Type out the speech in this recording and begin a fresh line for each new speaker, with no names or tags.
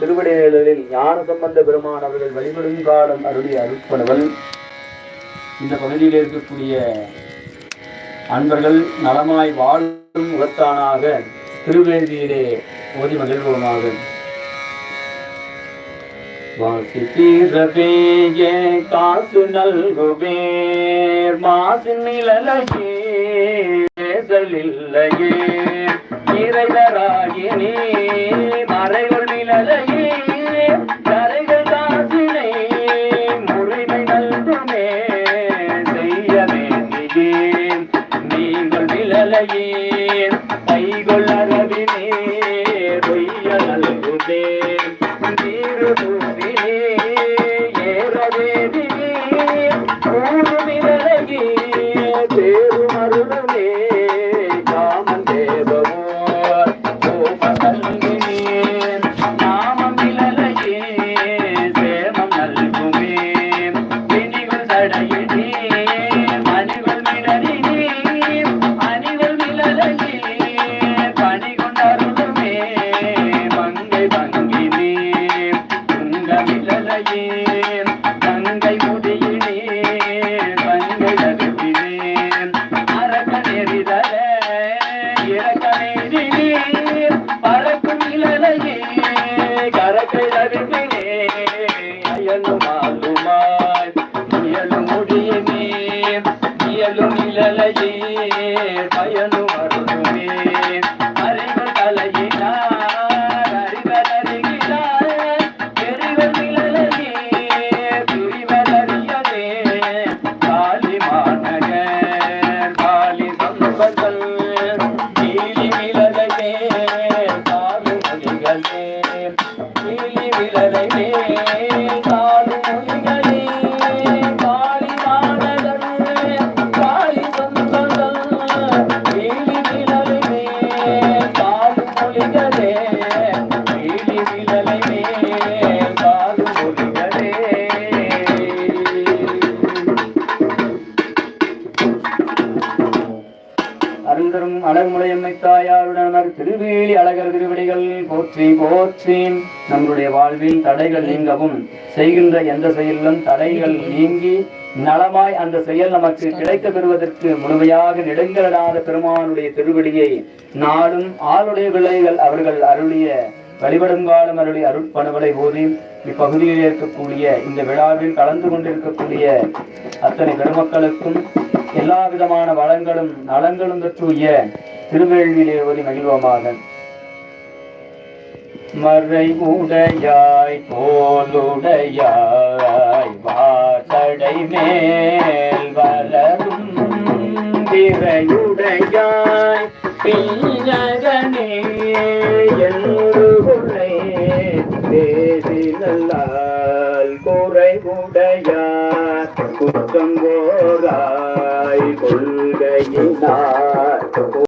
திருவிடைகளில் ஞான சம்பந்த பெருமான் அவர்கள் வழிபடுங்காலம் அருளிய அருட்பணுவல் இந்த பகுதியில் இருக்கக்கூடிய அன்பர்கள் நலமாய் வாழும் முகத்தானாக திருவேதியிலே ஓதி மகிழ்வோமாக. வாசி வாசித்தீரவே காசு நல்குவேர் மாசு நிழலையே பேசலில்லையே இறைவராகினே நீங்கள் நிழலையே கைகொள் அரவினே பொய்ய நல்குதேன் தீருதூரினே ஏறவேதினே. கூறு நிழலையே தேருமருளுமே காமன் தேவவோர் கோபதல்கினேன் நாமம் நிழலையே சேமம் நல்குமே. இனிகள் தடையினே மிளலையே தங்கை முடியினே பங்கை தருவினே அரக்க நெறிதல இறக்க நெறினே பறக்கும் இளலையே கரக்கை தருவினே அயலும் ஆளுமாய் இயலும் முடியுமே இயலும் அருந்தரும் அழகுமுலையம்மை தாயாருடனர் திருவேலி அழகர் திருவடிகள் போற்றி போற்றி. நம்முடைய வாழ்வில் தடைகள் நீங்கவும் செய்கின்ற எந்த செயலிலும் தடைகள் நீங்கி நலமாய் அந்த செயல் நமக்கு கிடைக்க பெறுவதற்கு முழுமையாக நெடுங்கலடாத பெருமானுடைய திருவடியை நாளும் ஆளுடைய பிள்ளைகள் அவர்கள் அருளிய வழிபடுங்காலம் அருளி அருட்பணுகளை ஓதி இப்பகுதியில் இருக்கக்கூடிய இந்த விழாவில் கலந்து கொண்டிருக்கக்கூடிய அத்தனை பெருமக்களுக்கும் எல்லா விதமான வளங்களும் நலங்களும் பெற்றுய திருவேள்வியிலே ஓதி மகிழ்வோமாக. மறை உடையாய் போலுடையாய் வாசடை மேல் வளரும் திரையுடையாய் பிஞ்சகனே நல்லால் குறைவுடையார். குற்றம் போராய் கொள்கையினார்.